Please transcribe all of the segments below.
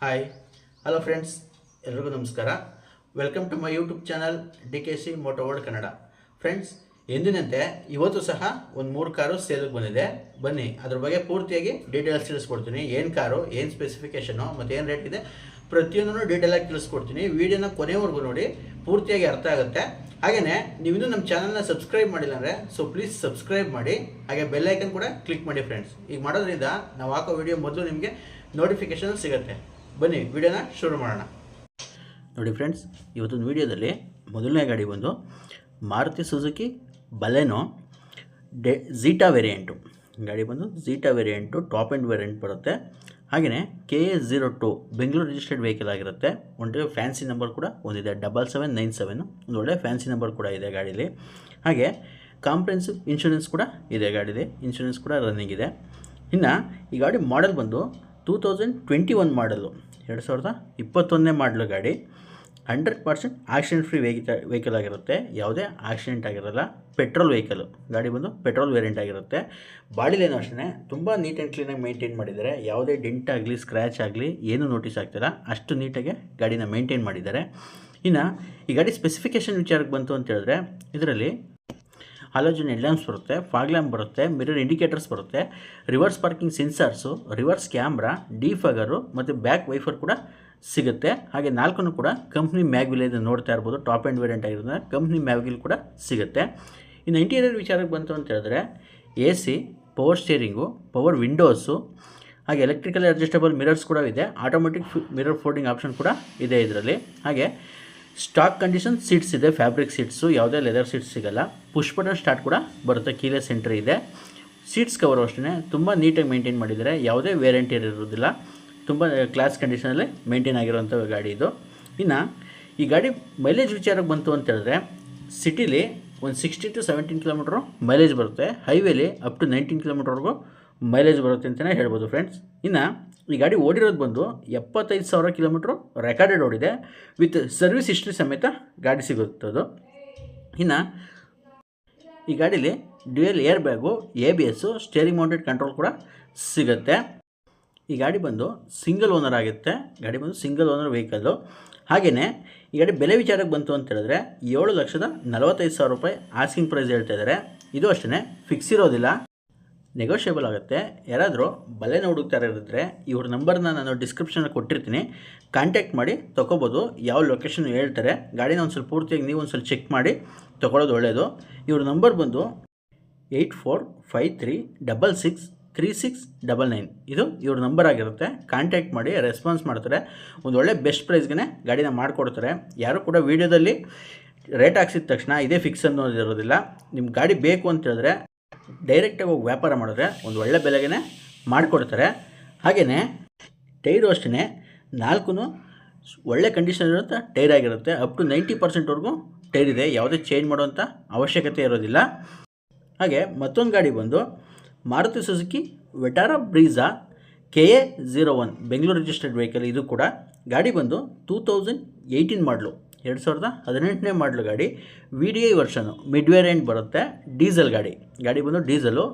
Hi hello friends ಎಲ್ರಿಗೂ ನಮಸ್ಕಾರ. Welcome to my YouTube channel D K C moto world Kannada friends ಎಂದಿನಂತೆ ಇವತ್ತು ಸಹ ಒಂದು ಮೂರು ಕಾರು ಸೇಲ್ಗೆ ಬಂದಿದೆ. ಬನ್ನಿ, ಅದ್ರ ಬಗ್ಗೆ ಪೂರ್ತಿಯಾಗಿ ಡೀಟೇಲ್ಸ್ ತಿಳಿಸ್ಕೊಡ್ತೀನಿ. ಏನು ಕಾರು, ಏನು ಸ್ಪೆಸಿಫಿಕೇಷನು ಮತ್ತು ಏನು ರೇಟ್ ಇದೆ, ಪ್ರತಿಯೊಂದನ್ನು ಡೀಟೇಲಾಗಿ ತಿಳಿಸ್ಕೊಡ್ತೀನಿ. ವಿಡಿಯೋನ ಕೊನೆವರೆಗೂ ನೋಡಿ, ಪೂರ್ತಿಯಾಗಿ ಅರ್ಥ ಆಗುತ್ತೆ. ಹಾಗೆಯೇ ನೀವಿನ್ನೂ ನಮ್ಮ ಚಾನಲ್ನ ಸಬ್ಸ್ಕ್ರೈಬ್ ಮಾಡಿಲ್ಲ ಅಂದರೆ ಸೊ ಪ್ಲೀಸ್ ಸಬ್ಸ್ಕ್ರೈಬ್ ಮಾಡಿ. ಹಾಗೆ ಬೆಲ್ಲೈಕನ್ ಕೂಡ ಕ್ಲಿಕ್ ಮಾಡಿ ಫ್ರೆಂಡ್ಸ್ ಈಗ ಮಾಡೋದ್ರಿಂದ ನಾವು ಹಾಕೋ ವಿಡಿಯೋ ಮೊದಲು ನಿಮಗೆ ನೋಟಿಫಿಕೇಶನ್ ಸಿಗುತ್ತೆ. ಬನ್ನಿ, ವಿಡಿಯೋನ ಶುರು ಮಾಡೋಣ. ನೋಡಿ ಫ್ರೆಂಡ್ಸ್ ಇವತ್ತೊಂದು ವಿಡಿಯೋದಲ್ಲಿ ಮೊದಲನೇ ಗಾಡಿ ಬಂದು ಮಾರುತಿ ಸುಜುಕಿ ಬಲೆನೋ ಡೆ ಝೀಟಾ ವೇರಿಯೆಂಟು ಗಾಡಿ ಬಂದು Zeta variant top end variant ಬರುತ್ತೆ. ಹಾಗೆಯೇ K A zero two Bengaluru registered vehicle ಆಗಿರುತ್ತೆ. ಒಂದು ಫ್ಯಾನ್ಸಿ ನಂಬರ್ ಕೂಡ ಒಂದಿದೆ ಡಬಲ್ ಸೆವೆನ್ ನೈನ್ ಸೆವೆನ್ ಒಂದು ಒಳ್ಳೆ ಫ್ಯಾನ್ಸಿ ನಂಬರ್ ಕೂಡ ಇದೆ ಗಾಡೀಲಿ. ಹಾಗೆ ಕಾಂಪ್ರೆನ್ಸಿವ್ ಇನ್ಶೂರೆನ್ಸ್ ಕೂಡ ಇದೆ ಗಾಡೀಲಿ. ಇನ್ಶೂರೆನ್ಸ್ ಕೂಡ ರನ್ನಿಂಗ್ ಇದೆ. ಇನ್ನು ಈ ಗಾಡಿ ಮಾಡೆಲ್ ಬಂದು ಟೂ ತೌಸಂಡ್ ಟ್ವೆಂಟಿ ಒನ್ ಮಾಡಲು ಎರಡು ಸಾವಿರದ ಇಪ್ಪತ್ತೊಂದನೇ ಮಾಡಲು ಗಾಡಿ. Hundred percent accident free vehicle vehicle ಆಗಿರುತ್ತೆ. ಯಾವುದೇ ಆಕ್ಸಿಡೆಂಟ್ ಆಗಿರಲ್ಲ ಪೆಟ್ರೋಲ್ ವೆಹಿಕಲ್ ಗಾಡಿ ಬಂದು ಪೆಟ್ರೋಲ್ ವೇರಿಯಂಟ್ ಆಗಿರುತ್ತೆ. ಬಾಡಿಲೇನು ಅಷ್ಟೇ ತುಂಬ ನೀಟ್ ಆ್ಯಂಡ್ ಕ್ಲೀನಾಗಿ ಮೇಂಟೈನ್ ಮಾಡಿದ್ದಾರೆ. ಯಾವುದೇ ಡೆಂಟ್ ಆಗಲಿ ಸ್ಕ್ರ್ಯಾಚ್ ಆಗಲಿ, ಏನೂ ನೋಟಿಸ್ ಆಗ್ತಿಲ್ಲ. ಅಷ್ಟು ನೀಟಾಗಿ ಗಾಡಿನ ಮೇಂಟೈನ್ ಮಾಡಿದ್ದಾರೆ. ಇನ್ನು ಈ ಗಾಡಿ ಸ್ಪೆಸಿಫಿಕೇಷನ್ ವಿಚಾರಕ್ಕೆ ಬಂತು ಅಂತ ಹೇಳಿದ್ರೆ, ಇದರಲ್ಲಿ ಹಾಲೋಜನ್ ಹೆಡ್ಲ್ಯಾಂಪ್ಸ್ ಬರುತ್ತೆ ಫಾಗ್ ಲ್ಯಾಂಪ್ ಬರುತ್ತೆ ಮಿರರ್ ಇಂಡಿಕೇಟರ್ಸ್ ಬರುತ್ತೆ reverse parking sensors reverse camera defogger ಮತ್ತು ಬ್ಯಾಕ್ ವೈಫರ್ ಕೂಡ ಸಿಗುತ್ತೆ. ಹಾಗೆ ನಾಲ್ಕನ್ನು ಕೂಡ ಕಂಪ್ನಿ ಮ್ಯಾಗ್ವಿಲ್ ನೋಡ್ತಾ ಇರ್ಬೋದು ಟಾಪ್ ಆ್ಯಂಡ್ ವೇರಿಯಂಟ್ ಆಗಿರೋದ್ರಿಂದ ಕಂಪ್ನಿ ಮ್ಯಾಗ್ವಿಲ್ ಕೂಡ ಸಿಗುತ್ತೆ. ಇನ್ನು ಇಂಟೀರಿಯರ್ ವಿಚಾರಕ್ಕೆ ಬಂತು ಅಂತ ಹೇಳಿದ್ರೆ A C power steering power windows ಹಾಗೆ ಎಲೆಕ್ಟ್ರಿಕಲ್ ಅಡ್ಜಸ್ಟಬಲ್ ಮಿರರ್ಸ್ ಕೂಡ ಇದೆ. ಆಟೋಮೆಟಿಕ್ ಮಿರರ್ ಫೋಲ್ಡಿಂಗ್ ಆಪ್ಷನ್ ಕೂಡ ಇದೆ ಇದರಲ್ಲಿ. ಹಾಗೆ ಸ್ಟಾಕ್ ಕಂಡೀಷನ್ ಸೀಟ್ಸ್ ಇದೆ ಫ್ಯಾಬ್ರಿಕ್ ಸೀಟ್ಸು ಯಾವುದೇ ಲೆದರ್ ಸೀಟ್ಸ್ ಸಿಗಲ್ಲ. ಪುಷ್ ಬಟನ್ ಸ್ಟಾರ್ಟ್ ಕೂಡ ಬರುತ್ತೆ, ಕೀಲೆ ಸೆಂಟ್ರ್ ಇದೆ. ಸೀಟ್ಸ್ ಕವರು ಅಷ್ಟೇ ತುಂಬ ನೀಟಾಗಿ ಮೇಂಟೈನ್ ಮಾಡಿದ್ದಾರೆ ಯಾವುದೇ ವ್ಯಾರಂಟಿ ಇರೋದಿಲ್ಲ ತುಂಬ ಕ್ಲಾಸ್ ಕಂಡೀಷನಲ್ಲಿ ಮೇಂಟೈನ್ ಆಗಿರುವಂಥ ಗಾಡಿ ಇದು. ಇನ್ನು, ಈ ಗಾಡಿ ಮೈಲೇಜ್ ವಿಚಾರಕ್ಕೆ ಬಂತು ಅಂತ ಹೇಳಿದ್ರೆ ಸಿಟಿಲಿ ಒಂದು sixty to seventeen kilometre mileage ಬರುತ್ತೆ ಹೈವೇಲಿ ಅಪ್ ಟು ನೈನ್ಟೀನ್ ಕಿಲೋಮೀಟರ್ವರೆಗೂ ಮೈಲೇಜ್ ಬರುತ್ತೆ ಅಂತಲೇ ಹೇಳ್ಬೋದು ಫ್ರೆಂಡ್ಸ್ ಇನ್ನು, ಈ ಗಾಡಿ ಓಡಿರೋದು ಬಂದು ಎಪ್ಪತ್ತೈದು ಸಾವಿರ ಕಿಲೋಮೀಟ್ರು ರೆಕಾರ್ಡೆಡ್ ಓಡಿದೆ. ವಿತ್ ಸರ್ವಿಸ್ ಹಿಸ್ಟ್ರಿ ಸಮೇತ ಗಾಡಿ ಸಿಗುತ್ತದು ಇನ್ನು, ಈ ಗಾಡೀಲಿ dual air bag A B S steering mounted control ಕೂಡ ಸಿಗುತ್ತೆ. ಈ ಗಾಡಿ ಬಂದು ಸಿಂಗಲ್ ಓನರ್ ಆಗುತ್ತೆ. ಗಾಡಿ ಬಂದು ಸಿಂಗಲ್ ಓನರ್ ವೆಹಿಕಲ್ಲು ಹಾಗೆಯೇ ಈ ಗಾಡಿ ಬೆಲೆ ವಿಚಾರಕ್ಕೆ ಬಂತು ಅಂತ ಹೇಳಿದ್ರೆ ಏಳು ಲಕ್ಷದ ನಲವತ್ತೈದು ಸಾವಿರ ರೂಪಾಯಿ ಆಸ್ಕಿಂಗ್ ಪ್ರೈಸ್ ಹೇಳ್ತಾ ಇದ್ದಾರೆ. ಇದು ಅಷ್ಟೇ ಫಿಕ್ಸ್ ಇರೋದಿಲ್ಲ. ನೆಗೋಷಿಯಬಲ್ ಆಗುತ್ತೆ. ಯಾರಾದರೂ ಬಲೆನ ಹುಡುಕ್ತಾ ಇರಿದ್ರೆ ಇವ್ರ ನಂಬರ್ನ ನಾನು ಡಿಸ್ಕ್ರಿಪ್ಷನಲ್ಲಿ ಕೊಟ್ಟಿರ್ತೀನಿ. ಕಾಂಟ್ಯಾಕ್ಟ್ ಮಾಡಿ ತೊಗೋಬೋದು ಯಾವ ಲೊಕೇಶನ್ ಹೇಳ್ತಾರೆ. ಗಾಡಿನ ಒಂದು ಸ್ವಲ್ಪ ಪೂರ್ತಿಯಾಗಿ ನೀವು ಒಂದು ಸ್ವಲ್ಪ ಚೆಕ್ ಮಾಡಿ ತೊಗೊಳೋದು ಒಳ್ಳೆಯದು ಇವ್ರ ನಂಬರ್ ಬಂದು eight four five three double six three six double nine ಇದು ಇವ್ರ ನಂಬರ್ ಆಗಿರುತ್ತೆ. ಕಾಂಟ್ಯಾಕ್ಟ್ ಮಾಡಿ ರೆಸ್ಪಾನ್ಸ್ ಮಾಡ್ತಾರೆ. ಒಂದು ಒಳ್ಳೆ ಬೆಸ್ಟ್ ಪ್ರೈಸ್ಗೆ ಗಾಡಿನ ಮಾಡಿಕೊಡ್ತಾರೆ. ಯಾರು ಕೂಡ ವೀಡಿಯೋದಲ್ಲಿ ರೇಟ್ ಹಾಕ್ಸಿದ ತಕ್ಷಣ ಇದೇ ಫಿಕ್ಸ್ ಅನ್ನೋದಿರೋದಿಲ್ಲ. ನಿಮ್ಮ ಗಾಡಿ ಬೇಕು ಅಂತ ಹೇಳಿದ್ರೆ ಡೈರೆಕ್ಟಾಗಿ ಹೋಗಿ ವ್ಯಾಪಾರ ಮಾಡಿದ್ರೆ ಒಂದು ಒಳ್ಳೆ ಬೆಲೆಗೆ ಮಾಡಿಕೊಡ್ತಾರೆ. ಹಾಗೆಯೇ ಟೈರು ಅಷ್ಟೇ ನಾಲ್ಕು ಒಳ್ಳೆ ಕಂಡೀಷನ್ ಇರುವಂಥ ಟೈರ್ ಆಗಿರುತ್ತೆ. ಅಪ್ ಟು ನೈಂಟಿ ಪರ್ಸೆಂಟ್ವರೆಗೂ ಟೈರ್ ಇದೆ. ಯಾವುದೇ ಚೇಂಜ್ ಮಾಡುವಂಥ ಅವಶ್ಯಕತೆ ಇರೋದಿಲ್ಲ. ಹಾಗೆ ಮತ್ತೊಂದು ಗಾಡಿ ಬಂದು Maruti Suzuki Vitara Brezza K A zero one Bengaluru registered vehicle ಇದು ಕೂಡ. ಗಾಡಿ ಬಂದು ಟೂ ತೌಸಂಡ್ ಏಯ್ಟೀನ್ ಮಾಡಲು ಎರಡು ಸಾವಿರದ ಹದಿನೆಂಟನೇ ಮಾಡಲು ಗಾಡಿ V D I version mid variant ಬರುತ್ತೆ ಡೀಸೆಲ್ ಗಾಡಿ. ಗಾಡಿ ಬಂದು ಡೀಸೆಲು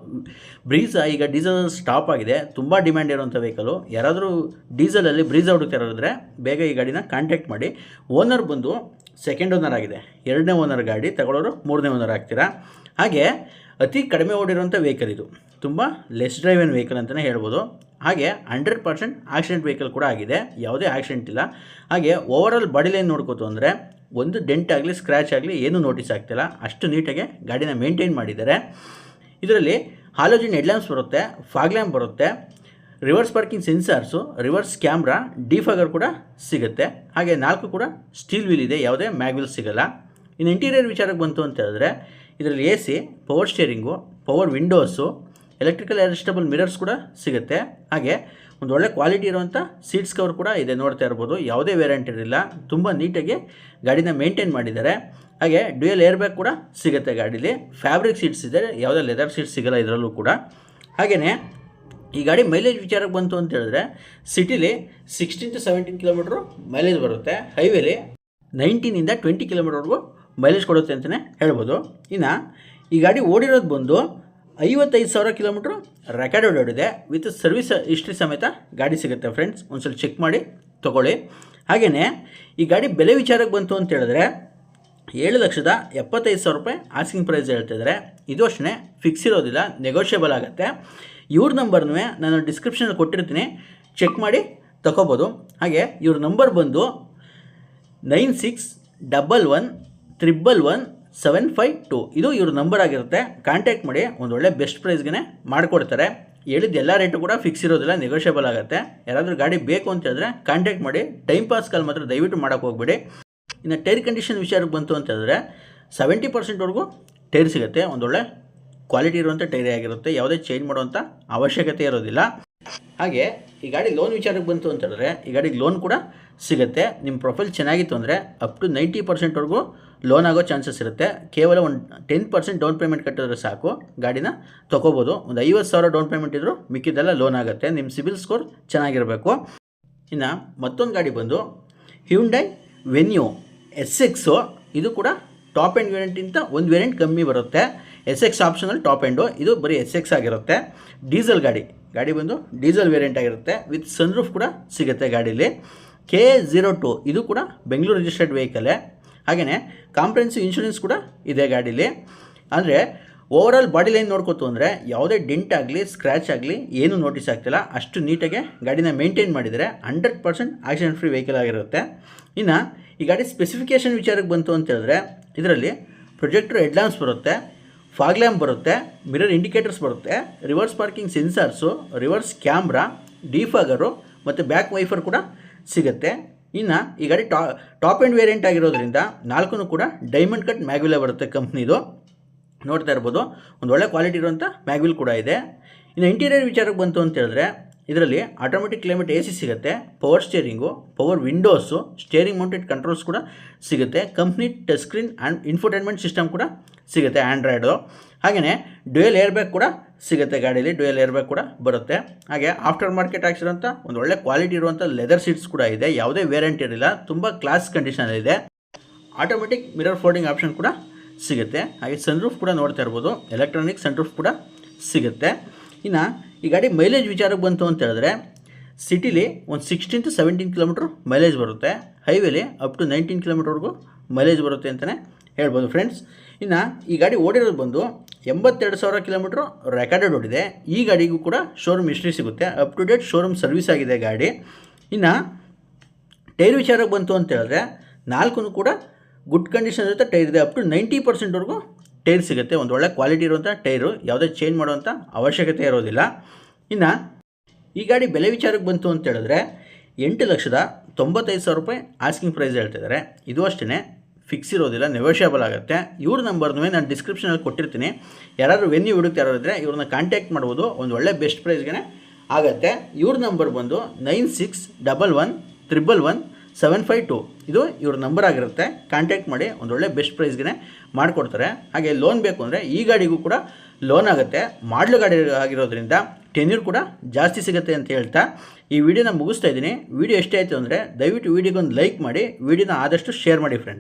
ಬ್ರೀಸ ಈಗ ಡೀಸೆಲ್ ಸ್ಟಾಪ್ ಆಗಿದೆ, ತುಂಬ ಡಿಮ್ಯಾಂಡ್ ಇರುವಂಥ ವೆಹಿಕಲು ಯಾರಾದರೂ ಡೀಸೆಲಲ್ಲಿ ಬ್ರೀಸ್ ಹುಡುಕ್ತಾ ಇರೋದ್ರೆ ಬೇಗ ಈ ಗಾಡಿನ ಕಾಂಟ್ಯಾಕ್ಟ್ ಮಾಡಿ. ಓನರ್ ಬಂದು ಸೆಕೆಂಡ್ ಓನರ್ ಆಗಿದೆ. ಎರಡನೇ ಓನರ್ ಗಾಡಿ, ತಗೊಳ್ಳೋರು ಮೂರನೇ ಓನರ್ ಆಗ್ತೀರಾ? ಹಾಗೆ ಅತಿ ಕಡಿಮೆ ಓಡಿರುವಂಥ ವೆಹಿಕಲ್ ಇದು. ತುಂಬ ಲೆಸ್ ಡ್ರೈವನ್ ವೆಹಿಕಲ್ ಅಂತಲೇ ಹೇಳ್ಬೋದು. ಹಾಗೆ ಹಂಡ್ರೆಡ್ ಪರ್ಸೆಂಟ್ ಆಕ್ಸಿಡೆಂಟ್ ವೆಹಿಕಲ್ ಕೂಡ ಆಗಿದೆ. ಯಾವುದೇ ಆಕ್ಸಿಡೆಂಟ್ ಇಲ್ಲ. ಹಾಗೆ ಓವರಾಲ್ ಬಾಡಿ ಲೈನ್ ನೋಡ್ಕೋತು ಅಂದರೆ ಒಂದು ಡೆಂಟ್ ಆಗಲಿ ಸ್ಕ್ರ್ಯಾಚ್ ಆಗಲಿ ಏನೂ ನೋಟಿಸ್ ಆಗ್ತಿಲ್ಲ. ಅಷ್ಟು ನೀಟಾಗಿ ಗಾಡಿನ ಮೇಂಟೈನ್ ಮಾಡಿದ್ದಾರೆ. ಇದರಲ್ಲಿ ಹಾಲೋಜಿನ್ ಹೆಡ್ಲ್ಯಾಂಪ್ಸ್ ಬರುತ್ತೆ ಫಾಗ್ ಲ್ಯಾಂಪ್ ಬರುತ್ತೆ reverse parking sensors reverse camera defogger ಕೂಡ ಸಿಗುತ್ತೆ. ಹಾಗೆ ನಾಲ್ಕು ಕೂಡ ಸ್ಟೀಲ್ ವೀಲ್ ಇದೆ, ಯಾವುದೇ ಮ್ಯಾಗ್ವಿಲ್ ಸಿಗಲ್ಲ. ಇನ್ನು ಇಂಟೀರಿಯರ್ ವಿಚಾರಕ್ಕೆ ಬಂತು ಅಂತ ಹೇಳಿದ್ರೆ, ಇದರಲ್ಲಿ A C power steering power windows electrical adjustable mirrors ಕೂಡ ಸಿಗುತ್ತೆ. ಹಾಗೆ ಒಂದು ಒಳ್ಳೆ ಕ್ವಾಲಿಟಿ ಇರುವಂಥ ಸೀಟ್ಸ್ ಕವರ್ ಕೂಡ ಇದೆ ನೋಡ್ತಾ ಇರ್ಬೋದು. ಯಾವುದೇ ವೇರಿಯಂಟ್ ಇರಲಿಲ್ಲ. ತುಂಬ ನೀಟಾಗಿ ಗಾಡಿನ ಮೇಂಟೈನ್ ಮಾಡಿದ್ದಾರೆ. ಹಾಗೆ ಡ್ಯೂಯಲ್ ಏರ್ ಬ್ಯಾಗ್ ಕೂಡ ಸಿಗುತ್ತೆ ಗಾಡೀಲಿ. ಫ್ಯಾಬ್ರಿಕ್ ಸೀಟ್ಸ್ ಇದೆ. ಯಾವುದೇ ಲೆದರ್ ಸೀಟ್ಸ್ ಸಿಗಲ್ಲ ಇದರಲ್ಲೂ ಕೂಡ. ಹಾಗೆಯೇ ಈ ಗಾಡಿ ಮೈಲೇಜ್ ವಿಚಾರಕ್ಕೆ ಬಂತು ಅಂತ ಹೇಳಿದ್ರೆ ಸಿಟಿಲಿ sixteen to seventeen kilometre mileage ಬರುತ್ತೆ. ಹೈವೇಲಿ ನೈನ್ಟೀನಿಂದ ಟ್ವೆಂಟಿ ಕಿಲೋಮೀಟ್ರ್ವರೆಗೂ ಮೈಲೇಜ್ ಕೊಡುತ್ತೆ ಅಂತಲೇ ಹೇಳ್ಬೋದು. ಇನ್ನು ಈ ಗಾಡಿ ಓಡಿರೋದು ಬಂದು ಐವತ್ತೈದು ಸಾವಿರ ಕಿಲೋಮೀಟ್ರು ರೆಕಾರ್ಡ್ ಓಡಾಡಿದೆ. ವಿತ್ ಸರ್ವಿಸ್ ಹಿಸ್ಟ್ರಿ ಸಮೇತ ಗಾಡಿ ಸಿಗುತ್ತೆ ಫ್ರೆಂಡ್ಸ್ ಒಂದು ಸ್ವಲ್ಪ ಚೆಕ್ ಮಾಡಿ, ತೊಗೊಳ್ಳಿ. ಹಾಗೆಯೇ ಈ ಗಾಡಿ ಬೆಲೆ ವಿಚಾರಕ್ಕೆ ಬಂತು ಅಂತ ಹೇಳಿದ್ರೆ, ಏಳು ಲಕ್ಷದ ಎಪ್ಪತ್ತೈದು ಸಾವಿರ ರೂಪಾಯಿ ಆಸ್ಕಿಂಗ್ ಪ್ರೈಸ್ ಹೇಳ್ತಿದ್ದಾರೆ ಇದು ಅಷ್ಟೇ ಫಿಕ್ಸ್ ಇರೋದಿಲ್ಲ ನೆಗೋಷಿಯಬಲ್ ಆಗುತ್ತೆ. ಇವ್ರ ನಂಬರ್ನೂ ನಾನು ಡಿಸ್ಕ್ರಿಪ್ಷನಲ್ಲಿ ಕೊಟ್ಟಿರ್ತೀನಿ. ಚೆಕ್ ಮಾಡಿ, ತಗೋಬೋದು. ಹಾಗೆ, ಇವ್ರ ನಂಬರ್ ಬಂದು nine six double one triple one seven five two ಇದು ಇವ್ರ ನಂಬರ್ ಆಗಿರುತ್ತೆ. ಕಾಂಟ್ಯಾಕ್ಟ್ ಮಾಡಿ ಒಂದು ಒಳ್ಳೆ ಬೆಸ್ಟ್ ಪ್ರೈಸ್ಗೆ ಮಾಡಿಕೊಡ್ತಾರೆ. ಹೇಳಿದ ಎಲ್ಲ ರೇಟು ಕೂಡ ಫಿಕ್ಸ್ ಇರೋದಿಲ್ಲ ನೆಗೋಷಿಯಬಲ್ ಆಗುತ್ತೆ. ಯಾರಾದರೂ ಗಾಡಿ ಬೇಕು ಅಂತ ಹೇಳಿದ್ರೆ ಕಾಂಟ್ಯಾಕ್ಟ್ ಮಾಡಿ ಟೈಮ್ ಪಾಸ್ ಕಾಲ್ ಮಾತ್ರ ದಯವಿಟ್ಟು ಮಾಡೋಕ್ಕೆ ಹೋಗ್ಬೇಡಿ. ಇನ್ನು ಟೈರ್ ಕಂಡೀಷನ್ ವಿಚಾರಕ್ಕೆ ಬಂತು ಅಂತ ಹೇಳಿದ್ರೆ ಸೆವೆಂಟಿ ಪರ್ಸೆಂಟ್ವರೆಗೂ ಟೈರ್ ಸಿಗುತ್ತೆ. ಒಂದೊಳ್ಳೆ ಕ್ವಾಲಿಟಿ ಇರುವಂಥ ಟೈರೇ ಆಗಿರುತ್ತೆ. ಯಾವುದೇ ಚೇಂಜ್ ಮಾಡುವಂಥ ಅವಶ್ಯಕತೆ ಇರೋದಿಲ್ಲ. ಹಾಗೆ ಈ ಗಾಡಿ ಲೋನ್ ವಿಚಾರಕ್ಕೆ ಬಂತು ಅಂತ ಹೇಳಿದ್ರೆ, ಈ ಗಾಡಿಗೆ ಲೋನ್ ಕೂಡ ಸಿಗುತ್ತೆ. ನಿಮ್ಮ ಪ್ರೊಫೈಲ್ ಚೆನ್ನಾಗಿತ್ತು ಅಂದರೆ ಅಪ್ ಟು ನೈಂಟಿ ಪರ್ಸೆಂಟ್ವರೆಗೂ ಲೋನ್ ಆಗೋ ಚಾನ್ಸಸ್ ಇರುತ್ತೆ. ಕೇವಲ ಒಂದು ಟೆನ್ ಪರ್ಸೆಂಟ್ ಡೌನ್ ಪೇಮೆಂಟ್ ಕಟ್ಟಿದ್ರೆ ಸಾಕು. ಗಾಡಿನ ತೊಗೋಬೋದು. ಒಂದು ಐವತ್ತು ಸಾವಿರ ಡೌನ್ ಪೇಮೆಂಟ್ ಇದ್ದರೂ ಮಿಕ್ಕಿದ್ದೆಲ್ಲ ಲೋನ್ ಆಗುತ್ತೆ. ನಿಮ್ಮ ಸಿಬಿಲ್ ಸ್ಕೋರ್ ಚೆನ್ನಾಗಿರಬೇಕು. ಇನ್ನು ಮತ್ತೊಂದು ಗಾಡಿ ಬಂದು ಹ್ಯುಂಡೈ ವೆನ್ಯೂ ಎಸ್ ಎಕ್ಸು ಇದು ಕೂಡ ಟಾಪ್ ಎಂಡ್ ವೇರಿಯಂಟಿಂತ ಒಂದು ವೇರಿಯಂಟ್ ಕಮ್ಮಿ ಬರುತ್ತೆ. S X optional top end ಇದು ಬರೀ ಎಸ್ ಎಕ್ಸ್ ಆಗಿರುತ್ತೆ. ಡೀಸೆಲ್ ಗಾಡಿ. ಗಾಡಿ ಬಂದು ಡೀಸೆಲ್ ವೇರಿಯಂಟ್ ಆಗಿರುತ್ತೆ. ವಿತ್ ಸನ್ರೂಫ್ ಕೂಡ ಸಿಗುತ್ತೆ ಗಾಡೀಲಿ. ಕೆ ಜೀರೋ ಟು ಇದು ಕೂಡ ಬೆಂಗಳೂರು ರಿಜಿಸ್ಟರ್ಡ್ ವೆಹಿಕಲೇ ಹಾಗೆಯೇ ಕಾಂಪ್ರೆನ್ಸಿವ್ ಇನ್ಶೂರೆನ್ಸ್ ಕೂಡ ಇದೆ ಗಾಡೀಲಿ. ಅಂದರೆ ಓವರಾಲ್ ಬಾಡಿ ಲೈನ್ ನೋಡ್ಕೋತು ಅಂದರೆ ಯಾವುದೇ ಡೆಂಟ್ ಆಗಲಿ ಸ್ಕ್ರ್ಯಾಚ್ ಆಗಲಿ ಏನೂ ನೋಟಿಸ್ ಆಗ್ತಿಲ್ಲ. ಅಷ್ಟು ನೀಟಾಗಿ ಗಾಡಿನ ಮೇಂಟೈನ್ ಮಾಡಿದರೆ hundred percent accident free vehicle ಆಗಿರುತ್ತೆ. ಇನ್ನು ಈ ಗಾಡಿ ಸ್ಪೆಸಿಫಿಕೇಷನ್ ವಿಚಾರಕ್ಕೆ ಬಂತು ಅಂತ ಹೇಳಿದ್ರೆ ಇದರಲ್ಲಿ ಪ್ರೊಜೆಕ್ಟರ್ ಹೆಡ್ಲಾಂಪ್ಸ್ ಬರುತ್ತೆ. ಫಾಗ್ ಲ್ಯಾಂಪ್ ಬರುತ್ತೆ ಮಿರರ್ ಇಂಡಿಕೇಟರ್ಸ್ ಬರುತ್ತೆ reverse parking sensors reverse camera defogger ಮತ್ತು ಬ್ಯಾಕ್ ವೈಫರ್ ಕೂಡ ಸಿಗುತ್ತೆ. ಇನ್ನು ಈ ಗಾಡಿ ಟಾ ಟಾಪ್ ಆ್ಯಂಡ್ ವೇರಿಯಂಟ್ ಆಗಿರೋದ್ರಿಂದ ನಾಲ್ಕು ಕೂಡ ಡೈಮಂಡ್ ಕಟ್ ಮ್ಯಾಗ್ವಿಲೇ ಬರುತ್ತೆ ಕಂಪ್ನಿದು. ನೋಡ್ತಾ ಇರ್ಬೋದು, ಒಂದು ಒಳ್ಳೆ ಕ್ವಾಲಿಟಿ ಇರುವಂಥ ಮ್ಯಾಗ್ವಿಲ್ ಕೂಡ ಇದೆ. ಇನ್ನು ಇಂಟೀರಿಯರ್ ವಿಚಾರಕ್ಕೆ ಬಂತು ಅಂತ ಹೇಳಿದ್ರೆ ಇದರಲ್ಲಿ ಆಟೋಮೆಟಿಕ್ ಕ್ಲೈಮೇಟ್ ಎ ಸಿ ಸಿಗುತ್ತೆ power steering power windows steering mounted controls ಕೂಡ ಸಿಗುತ್ತೆ company touch screen and infotainment system ಕೂಡ ಸಿಗುತ್ತೆ ಆ್ಯಂಡ್ರಾಯ್ಡು ಹಾಗೆಯೇ ಡ್ಯೂಯಲ್ ಏರ್ ಬ್ಯಾಗ್ ಕೂಡ ಸಿಗುತ್ತೆ ಗಾಡೀಲಿ ಡ್ಯೂಯಲ್ ಏರ್ ಬ್ಯಾಗ್ ಕೂಡ ಬರುತ್ತೆ. ಹಾಗೆ ಆಫ್ಟರ್ ಮಾರ್ಕೆಟ್ ಹಾಕ್ಸಿರೋಂಥ ಒಂದು ಒಳ್ಳೆ ಕ್ವಾಲಿಟಿ ಇರುವಂಥ ಲೆದರ್ ಸೀಟ್ಸ್ ಕೂಡ ಇದೆ, ಯಾವುದೇ ವೇರೆಂಟಿ ಇರಲಿಲ್ಲ, ತುಂಬ ಕ್ಲಾಸ್ ಕಂಡೀಷನಲ್ಲಿದೆ ಆಟೋಮೆಟಿಕ್ ಮಿರರ್ ಫೋಲ್ಡಿಂಗ್ ಆಪ್ಷನ್ ಕೂಡ ಸಿಗುತ್ತೆ. ಹಾಗೆ ಸನ್ರೂಫ್ ಕೂಡ ನೋಡ್ತಾ ಇರ್ಬೋದು ಎಲೆಕ್ಟ್ರಾನಿಕ್ ಸನ್ರೂಫ್ ಕೂಡ ಸಿಗುತ್ತೆ. ಇನ್ನು ಈ ಗಾಡಿ ಮೈಲೇಜ್ ವಿಚಾರಕ್ಕೆ ಬಂತು ಅಂತ ಹೇಳಿದ್ರೆ ಸಿಟಿಲಿ ಒಂದು sixteen to seventeen kilometre mileage ಬರುತ್ತೆ. ಹೈವೇಲಿ ಅಪ್ ಟು ನೈನ್ಟೀನ್ ಕಿಲೋಮೀಟ್ರ್ವರೆಗೂ ಮೈಲೇಜ್ ಬರುತ್ತೆ ಅಂತಲೇ ಹೇಳ್ಬೋದು ಫ್ರೆಂಡ್ಸ್ ಇನ್ನು ಈ ಗಾಡಿ ಓಡಿರೋದು ಬಂದು ಎಂಬತ್ತೆರಡು ಸಾವಿರ ಕಿಲೋಮೀಟ್ರ್ ರೆಕಾರ್ಡೆಡ್ ಓಡಿದೆ. ಈ ಗಾಡಿಗೂ ಕೂಡ ಶೋರೂಮ್ ಹಿಸ್ಟ್ರಿ ಸಿಗುತ್ತೆ. Up to date showroom service ಆಗಿದೆ ಗಾಡಿ. ಇನ್ನು ಟೈರ್ ವಿಚಾರಕ್ಕೆ ಬಂತು ಅಂತ ಹೇಳಿದ್ರೆ ನಾಲ್ಕು ಕೂಡ ಗುಡ್ ಕಂಡೀಷನ್ ಇರುತ್ತೆ. ಟೈರ್ ಇದೆ. ಅಪ್ ಟು ನೈಂಟಿ ಪರ್ಸೆಂಟ್ವರೆಗೂ ಟೈರ್ ಸಿಗುತ್ತೆ, ಒಂದು ಒಳ್ಳೆ ಕ್ವಾಲಿಟಿ ಇರುವಂಥ ಟೈರು ಯಾವುದೇ ಚೇಂಜ್ ಮಾಡುವಂಥ ಅವಶ್ಯಕತೆ ಇರೋದಿಲ್ಲ. ಇನ್ನು, ಈ ಗಾಡಿ ಬೆಲೆ ವಿಚಾರಕ್ಕೆ ಬಂತು ಅಂತ ಹೇಳಿದ್ರೆ, ಎಂಟು ಲಕ್ಷದ ತೊಂಬತ್ತೈದು ಸಾವಿರ ರೂಪಾಯಿ ಆಸ್ಕಿಂಗ್ ಪ್ರೈಸ್ ಹೇಳ್ತಿದ್ದಾರೆ ಇದು ಅಷ್ಟೇ ಫಿಕ್ಸ್ ಇರೋದಿಲ್ಲ ನೆಗೋಷಿಯಬಲ್ ಆಗುತ್ತೆ. ಇವ್ರ ನಂಬರ್ನೂ ನಾನು ಡಿಸ್ಕ್ರಿಪ್ಷನಲ್ಲಿ ಕೊಟ್ಟಿರ್ತೀನಿ. ಯಾರಾದರೂ ವೆನ್ಯೂ ಹುಡುಕ್ತಾ ಇದ್ದರೆ ಇವ್ರನ್ನ ಕಾಂಟ್ಯಾಕ್ಟ್ ಮಾಡ್ಬೋದು, ಒಂದು ಒಳ್ಳೆ ಬೆಸ್ಟ್ ಪ್ರೈಸ್ಗೆ ಆಗುತ್ತೆ. ಇವ್ರ ನಂಬರ್ ಬಂದು nine six double one triple one seven five two. ಇದು ಇವ್ರ ನಂಬರ್ ಆಗಿರುತ್ತೆ. ಕಾಂಟ್ಯಾಕ್ಟ್ ಮಾಡಿ ಒಂದೊಳ್ಳೆ ಬೆಸ್ಟ್ ಪ್ರೈಸ್ಗೆ ಮಾಡಿಕೊಡ್ತಾರೆ. ಹಾಗೆ ಲೋನ್ ಬೇಕು ಅಂದರೆ ಈ ಗಾಡಿಗೂ ಕೂಡ ಲೋನ್ ಆಗುತ್ತೆ. ಮಾಡಲು ಗಾಡಿ ಆಗಿರೋದ್ರಿಂದ ಟೆನ್ಯೂರ್ ಕೂಡ ಜಾಸ್ತಿ ಸಿಗುತ್ತೆ ಅಂತ ಹೇಳ್ತಾ ಈ ವಿಡಿಯೋನ ಮುಗಿಸ್ತಾ ಇದ್ದೀನಿ. ವಿಡಿಯೋ ಎಷ್ಟೇ ಆಯಿತು ಅಂದರೆ ದಯವಿಟ್ಟು ವಿಡಿಯೋಗೊಂದು ಲೈಕ್ ಮಾಡಿ. ವಿಡಿಯೋನ ಆದಷ್ಟು ಶೇರ್ ಮಾಡಿ ಫ್ರೆಂಡ್